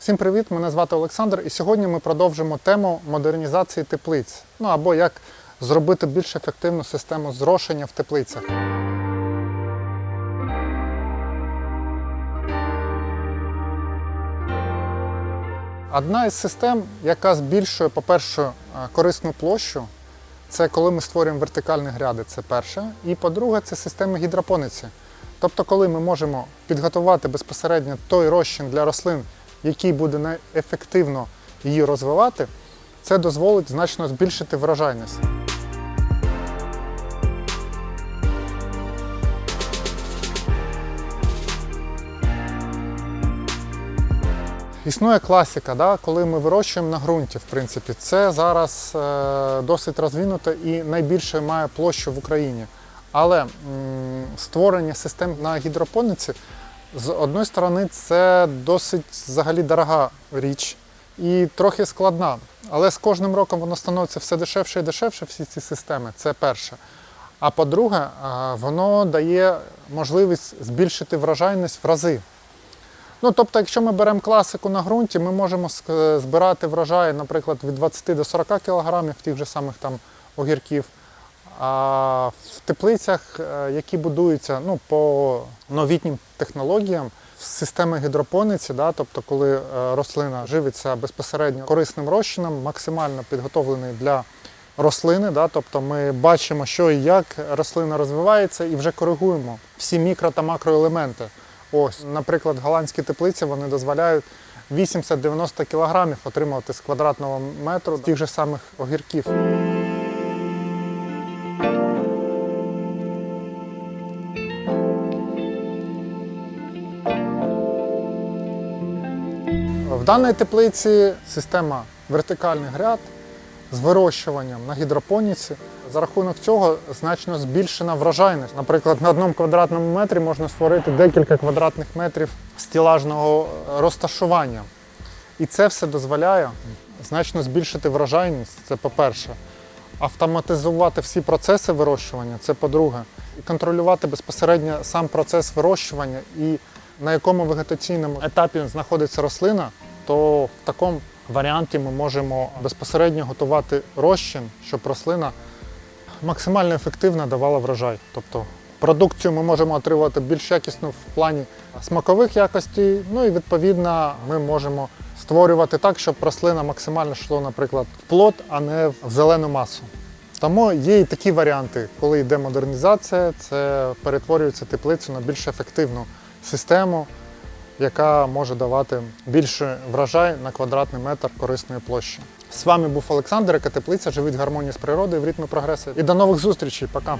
Всім привіт! Мене звати Олександр, і сьогодні ми продовжимо тему модернізації теплиць. Ну або як зробити більш ефективну систему зрошення в теплицях. Одна із систем, яка збільшує, по-перше, е, корисну площу, це коли ми створюємо вертикальні гряди, це перше. І по-друге, це системи гідропониці. Тобто, коли ми можемо підготувати безпосередньо той розчин для рослин, який буде найефективно її розвивати, це дозволить значно збільшити врожайність. Існує класика, да, коли ми вирощуємо на ґрунті, в принципі, це зараз е, досить розвинуто і найбільше має площу в Україні. Але м, створення систем на гідропониці з одної сторони це досить взагалі дорога річ і трохи складна. Але з кожним роком воно становиться все дешевше і дешевше, всі ці системи. Це перше. А по-друге, е, воно дає можливість збільшити врожайність в рази. Ну, тобто, якщо ми беремо класику на ґрунті, ми можемо збирати врожай, наприклад, від 20 до 40 кг тих же самих там огірків. А в теплицях, е, які будуються ну, по новітнім технологіям, системи гідропониці, да, тобто коли е, рослина живиться безпосередньо корисним розчином, максимально підготовлений для рослини. Да, тобто ми бачимо, що і як рослина розвивається, і вже коригуємо всі мікро та макроелементи. Ось, наприклад, голландські теплиці вони дозволяють 80-90 кілограмів отримувати з квадратного метру тих же самих огірків. В даній теплиці система вертикальних гряд з вирощуванням на гідропоніці. За рахунок цього значно збільшена врожайність. Наприклад, на одному квадратному метрі можна створити декілька квадратних метрів стілажного розташування. І це все дозволяє значно збільшити врожайність. Це по-перше. Автоматизувати всі процеси вирощування це по-друге. Контролювати безпосередньо сам процес вирощування і на якому вегетаційному етапі знаходиться рослина, то в такому варіанті ми можемо безпосередньо готувати розчин, щоб рослина максимально ефективно давала врожай. Тобто продукцію ми можемо отримувати більш якісну в плані смакових якостей, ну і відповідно ми можемо створювати так, щоб рослина максимально йшло, наприклад, в плод, а не в зелену масу. Тому є і такі варіанти, коли йде модернізація, це перетворюється теплицю на більш ефективну систему, яка може давати більше врожай на квадратний метр корисної площі. З вами був Олександр, яка теплиця живіть гармонії з природою в ритмі прогресу. І до нових зустрічей. Пока.